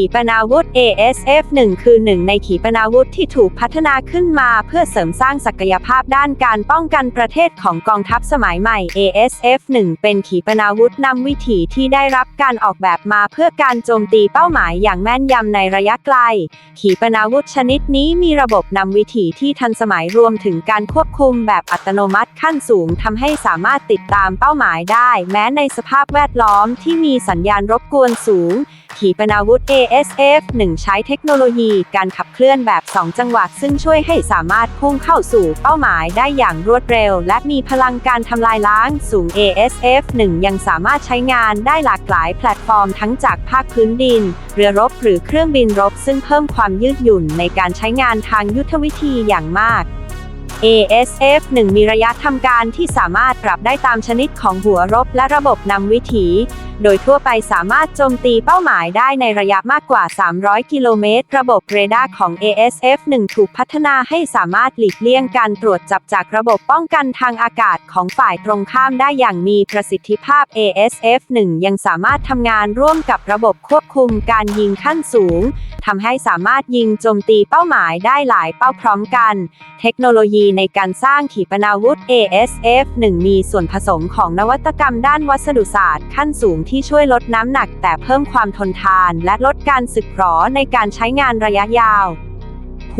ขีปนาวุธ ASF-1 คือหนึ่งในขีปนาวุธที่ถูกพัฒนาขึ้นมาเพื่อเสริมสร้างศักยภาพด้านการป้องกันประเทศของกองทัพสมัยใหม่ ASF-1 เป็นขีปนาวุธนำวิถีที่ได้รับการออกแบบมาเพื่อการโจมตีเป้าหมายอย่างแม่นยำในระยะไกล ขีปนาวุธชนิดนี้มีระบบนำวิถีที่ทันสมัยรวมถึงการควบคุมแบบอัตโนมัติขั้นสูงทำให้สามารถติดตามเป้าหมายได้ แม้ในสภาพแวดล้อมที่มีสัญญาณรบกวนสูง ขีปนาวุธ ASF-1 ใช้เทคโนโลยีการขับเคลื่อนแบบ 2 จังหวะซึ่งช่วยให้สามารถพุ่งเข้าสู่เป้าหมายได้อย่างรวดเร็ว และมีพลังการทำลายล้างสูง ASF-1 ยังสามารถใช้งานได้หลากหลายแพลตฟอร์มทั้งจากภาคพื้นดิน เรือรบหรือเครื่องบินรบ ซึ่งเพิ่มความยืดหยุ่นในการใช้งานทางยุทธวิธีอย่างมาก ASF-1 มีระยะทำการที่สามารถปรับได้ตามชนิดของหัวรบและระบบนำวิถี โดยทั่วไปสามารถโจมตีเป้าหมายได้ในระยะมากกว่า 300 กิโลเมตร ระบบเรดาร์ของ ASF-1 ถูกพัฒนาให้สามารถหลีกเลี่ยงการตรวจจับจากระบบป้องกันทางอากาศของฝ่ายตรงข้ามได้อย่างมีประสิทธิภาพ ASF-1 ยังสามารถทำงานร่วมกับระบบควบคุมการยิงขั้นสูงทำให้สามารถยิงโจมตีเป้าหมายได้หลายเป้าพร้อมกัน เทคโนโลยีในการสร้างขีปนาวุธ ASF-1 มีส่วนผสมของนวัตกรรมด้านวัสดุศาสตร์ขั้นสูงที่ช่วยลดน้ำหนักแต่เพิ่มความทนทาน และลดการสึกหรอในการใช้งานระยะยาว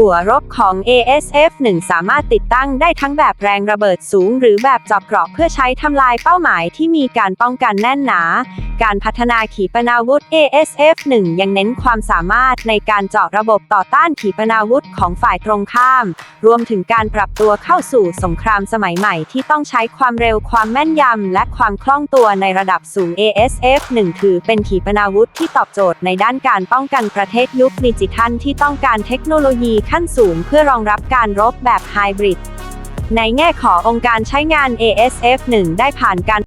หัวรบของ ASF-1 สามารถติดตั้งได้ทั้งแบบแรงระเบิดสูง หรือแบบเจอบเกราะเพื่อใช้ทำลายเป้าหมายที่มีการป้องกันแน่นหนา การพัฒนาขีปนาวุธ ASF-1 ยังเน้นความสามารถในการเจาะระบบต่อต้านขีปนาวุธของฝ่ายตรงข้าม รวมถึงการปรับตัวเข้าสู่สงครามสมัยใหม่ที่ต้องใช้ความเร็วความแม่นยำและความคล่องตัวในระดับสูง ASF-1 ถือเป็นขีปนาวุธที่ตอบโจทย์ในด้านการป้องกันประเทศยุคดิจิทัลที่ต้องการเทคโนโลยีขั้นสูงเพื่อรองรับการรบแบบไฮบริด ในแง่ขององค์การใช้งาน ASF-1 ได้ผ่านการ